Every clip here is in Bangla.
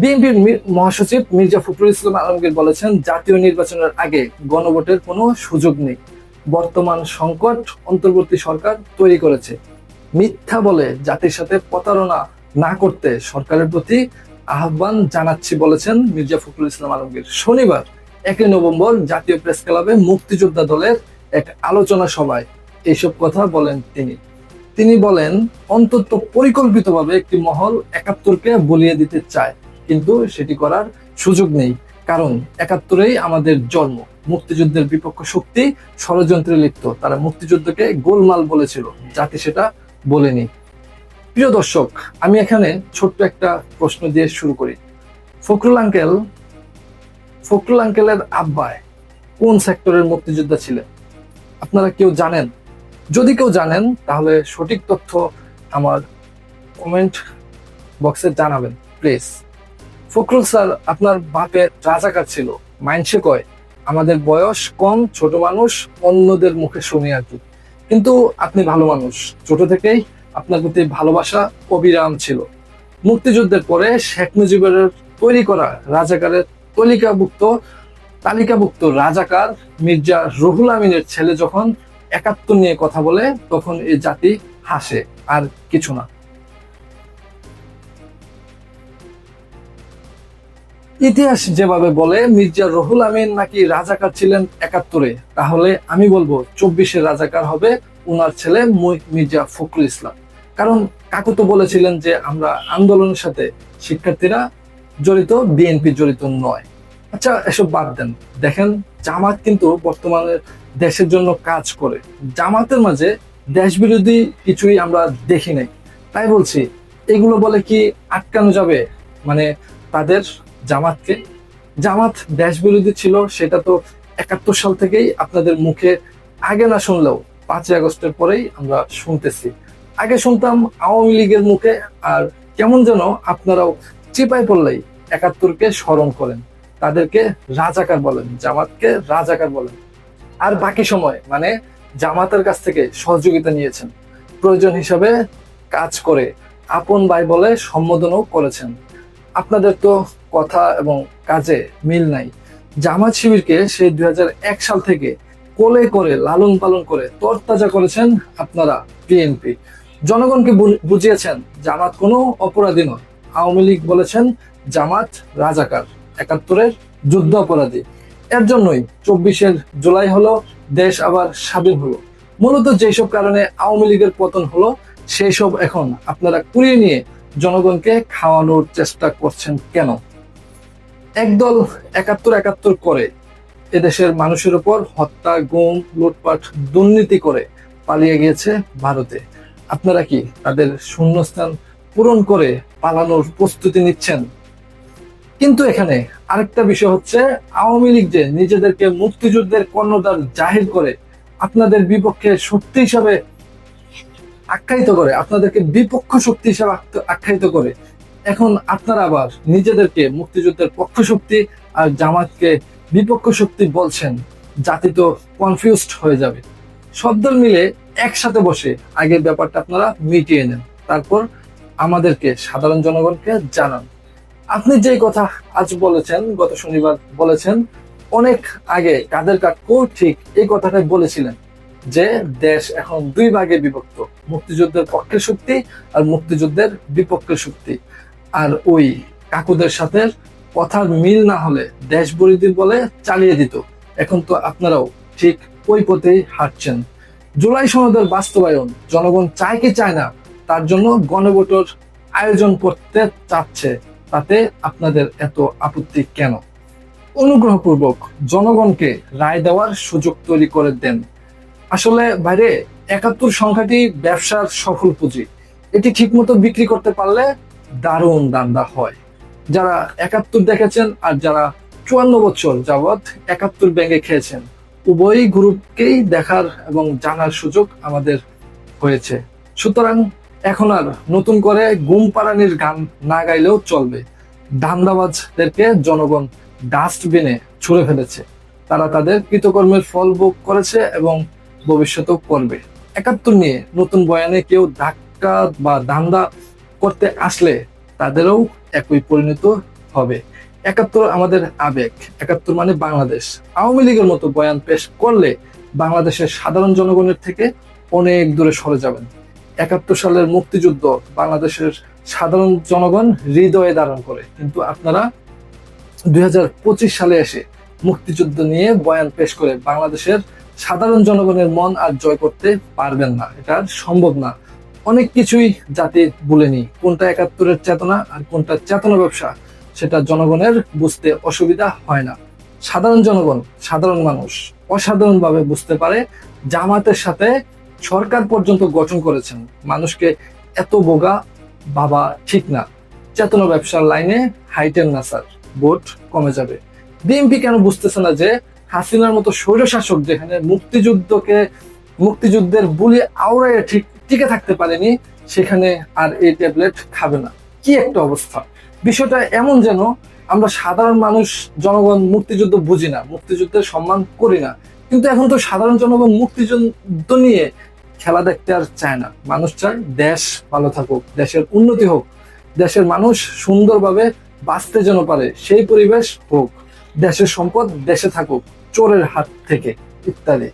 বিএনপির মহাসচিব মির্জা ফখরুল ইসলাম আলমগীর বলেছেন, জাতীয় নির্বাচনের আগে গণভোটের কোনো সুযোগ নেই। বর্তমান সংকট অন্তর্বর্তী সরকার তৈরি করেছে। মিথ্যা বলে জাতির সাথে প্রতারণা না করতে সরকারের প্রতি আহ্বান জানাচ্ছি বলেছেন মির্জা ফখরুল ইসলাম আলমগীর। শনিবার, একই নভেম্বর জাতীয় প্রেস ক্লাবে মুক্তিযোদ্ধা দলের এক আলোচনা সভায় এইসব কথা বলেন তিনি। তিনি বলেন, অন্তত পরিকল্পিতভাবে একটি মহল একাত্তরকে বলিয়ে দিতে চায়। কিন্তু সেটি করার সুযোগ নেই। কারণ একাত্তরেই আমাদের জন্ম। মুক্তিযুদ্ধের বিপক্ষ শক্তি ষড়যন্ত্রে লিপ্ত। তারা মুক্তিযুদ্ধকে গোলমাল বলেছিল জাতি সেটা বলেনি। প্রিয় দর্শক, আমি এখানে ছোট্ট একটা প্রশ্ন দিয়ে শুরু করি। ফখরুল আঙ্কেল, ফখরুল আঙ্কেলের আব্বায় কোন সেক্টরের মুক্তিযোদ্ধা ছিলেন? আপনারা কেউ জানেন? যদি কেউ জানেন, তাহলে সঠিক তথ্য আমার কমেন্ট বক্সে জানাবেন, প্লিজ। ফখরুল স্যার, আপনার বাপের রাজাকার ছিল। মাইনসে কয়, আমাদের বয়স কম, ছোট মানুষ অন্যদের মুখে শুনি আর কি। কিন্তু আপনি ভালো মানুষ। ছোট থেকেই আপনার প্রতি ভালোবাসা অবিরাম ছিল। মুক্তিযুদ্ধের পরে শেখ মুজিবের তৈরি করা রাজাকারের তালিকাভুক্ত তালিকাভুক্ত রাজাকার মির্জা রুহুল আমিনের ছেলে যখন একাত্তর নিয়ে কথা বলে, তখন এই জাতি হাসে আর কিছু না। ইতিহাস যেভাবে বলে, মির্জা রহুল আমিন নাকি রাজাকার ছিলেন একাত্তরে? তাহলে আমি বলব, চব্বিশে রাজাকার হবে উনার ছেলে মির্জা ফখরুল ইসলাম। কারণ কাকু তো বলেছিলেন যে আমরা আন্দোলনের সাথে শিক্ষার্থীরা জড়িত, বিএনপি জড়িত নয়। আচ্ছা এসব বাদ দেন। দেখেন, জামাত কিন্তু বর্তমানে দেশের জন্য কাজ করে। জামাতের মাঝে দেশ বিরোধী কিছুই আমরা দেখি নাই। তাই বলছি, এগুলো বলে কি আটকানো যাবে? মানে তাদের জামাতকে। জামাত দেশ বিরোধী ছিল, সেটা তো একাত্তর সাল থেকেই আপনাদের মুখে আগে না শুনলেও পাঁচই আগস্টের পরেই আমরা শুনতেছি। আগে শুনতাম আওয়ামী লীগের মুখে, আর কেমন যেন আপনারাও চিপাই পড়লেই একাত্তরকে স্মরণ করেন। তাদেরকে রাজাকার বলেন, জামাতকে রাজাকার বলেন। আর বাকি সময় মানে জামাতের কাছ থেকে সহযোগিতা নিয়েছেন। প্রয়োজন হিসাবে কাজ করে, আপন ভাই বলে সম্বোধনও করেছেন। আপনাদের তো কথা এবং কাজে মিল নাই। জামাত শিবিরকে সেই দু হাজার এক সাল থেকে কোলে করে, লালন পালন করে তরতাজা করেছেন আপনারা বিএনপি। জনগণকে বুঝিয়েছেন, জামাত কোনো অপরাধী নয়। আওয়ামী লীগ বলেছেন, জামাত রাজাকার, একাত্তরের যুদ্ধ অপরাধী। এর জন্যই চব্বিশের জুলাই হলো, দেশ আবার স্বাধীন হলো। মূলত যেসব কারণে আওয়ামী লীগের পতন হলো সেই সব এখন আপনারা কুড়িয়ে নিয়ে জনগণকে খাওয়ানোর চেষ্টা করছেন কেন? একদল একাত্তর একাত্তর করে এদেশের মানুষের উপর হত্যা, গুম, লুটপাট, দুর্নীতি করে পালিয়ে গিয়েছে ভারতে। আপনারা কি তাদের শূন্যস্থান পূরণ করে পালানোর প্রস্তুতি নিচ্ছেন? কিন্তু এখানে আরেকটা বিষয় হচ্ছে, আওয়ামী লীগ যে নিজেদেরকে মুক্তিযুদ্ধের কর্ণদার জাহির করে আপনাদের বিপক্ষে শক্তি হিসাবে আখ্যায়িত করে, আপনাদেরকে বিপক্ষ শক্তি হিসাবে আখ্যায়িত করে। এখন আপনারা আবার নিজেদেরকে মুক্তিযুদ্ধের পক্ষ শক্তি আর জামাতকে বিপক্ষ শক্তি বলছেন জাতি তো কনফিউজড হয়ে যাবে। সব দল মিলে একসাথে বসে আগে ব্যাপারটা আপনারা মিটিয়ে নেন। তারপর আমাদেরকে, সাধারণ জনগণকে জানান। আপনি যে কথা আজ বলেছেন, গত শনিবার বলেছেন, অনেক আগে কাদের কাকু ঠিক এই কথাটাই বলেছিলেন। যে দেশ এখন দুই ভাগে বিভক্ত, মুক্তিযুদ্ধের পক্ষের শক্তি আর মুক্তিযুদ্ধের বিপক্ষের শক্তি। আর ওই কাকুদের সাথে কথার মিল না হলে দেশ বিরোধী বলে চালিয়ে দিত। এখন তো আপনারাও ঠিক ওই পথেই হাঁটছেন। জুলাই সনদের বাস্তবায়ন, জনগণ চায় কি চায় না, তার জন্য গণভোটের আয়োজন করতে চাচ্ছে, তাতে আপনাদের এত আপত্তি কেন? অনুগ্রহপূর্বক জনগণকে রায় দেওয়ার সুযোগ তৈরি করে দেন। আসলে বাইরে একাত্তর সংখ্যাটি ব্যবসার সফল পুঁজি। এটি ঠিকমতো বিক্রি করতে পারলে দারুণ দান্দা হয়। যারা একাত্তর দেখেছেন আর যারা চুয়ান্ন বছর যাবৎ একাত্তর ব্যাংকে খেয়েছেন উভয় গ্রুপকেই দেখার এবং জানার সুযোগ আমাদের হয়েছে। সুতরাং এখন আর নতুন করে গুম পাড়ানির গান না গাইলেও চলবে। ধান্দাবাজদেরকে জনগণ ডাস্টবিনে ছুঁড়ে ফেলেছে। তারা তাদের কৃতকর্মের ফল ভোগ করেছে এবং ভবিষ্যতেও করবে। একাত্তর নিয়ে নতুন বয়ানে কেউ ধাক্কা বা ধান্দা করতে আসলে তাদেরও একই পরিণত হবে। একাত্তর আমাদের আবেগ। একাত্তর মানে বাংলাদেশ। আওয়ামী লীগের মতো বয়ান পেশ করলে বাংলাদেশের সাধারণ জনগণের থেকে অনেক দূরে সরে যাবেন। একাত্তর সালের মুক্তিযুদ্ধ বাংলাদেশের সাধারণ জনগণ হৃদয়ে ধারণ করে। কিন্তু আপনারা দুই হাজার পঁচিশ সালে এসে মুক্তিযুদ্ধ নিয়ে বয়ান পেশ করে বাংলাদেশের সাধারণ জনগণের মন আর জয় করতে পারবেন না। এটা সম্ভব না। অনেক কিছুই জাতি বলেনি কোনটা একাত্তরের চেতনা আর কোনটা চেতনা ব্যবসা, সেটা জনগণের বুঝতে অসুবিধা হয় না। সাধারণ জনগণ, সাধারণ মানুষ অসাধারণভাবে বুঝতে পারে জামাতের সাথে সরকার পর্যন্ত গঠন করেছেন। মানুষকে এত বোগা বাবা ঠিক না। চেতনা ব্যবসার লাইনে হাইটেন না, স্যার। ভোট কমে যাবে। বিএনপি কেন বুঝতেছে না যে হাসিনার মতো স্বৈরশাসক যেখানে মুক্তিযুদ্ধকে, মুক্তিযুদ্ধের বুলি আওড়ায় ঠিক, টিকে থাকতে পারেনি, সেখানে আর এই ট্যাবলেট খাবে না। কি একটা অবস্থা। বিষয়টা এমন যেন আমরা সাধারণ মানুষ, জনগণ মুক্তিযুদ্ধ বুঝি না, মুক্তিযুদ্ধের সম্মান করি না। কিন্তু এখন তো সাধারণ জনগণ মুক্তিযুদ্ধ নিয়ে খেলা দেখতে আর চায় না। মানুষ চায় দেশ ভালো থাকুক, দেশের উন্নতি হোক, দেশের মানুষ সুন্দরভাবে বাঁচতে যেন পারে, সেই পরিবেশ হোক, দেশের সম্পদ দেশে থাকুক। চোরের হাত থেকে ইত্যাদি।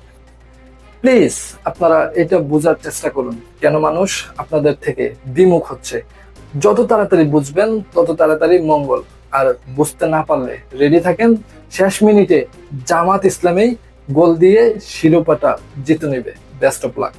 প্লিজ, আপনারা এটা বোঝার চেষ্টা করুন, কেন মানুষ আপনাদের থেকে বিমুখ হচ্ছে। যত তাড়াতাড়ি বুঝবেন, তত তাড়াতাড়ি মঙ্গল। আর বুঝতে না পারলে রেডি থাকেন, শেষ মিনিটে জামাত ইসলামেই গোল দিয়ে শিরোপাটা জিতে নেবে। Best of luck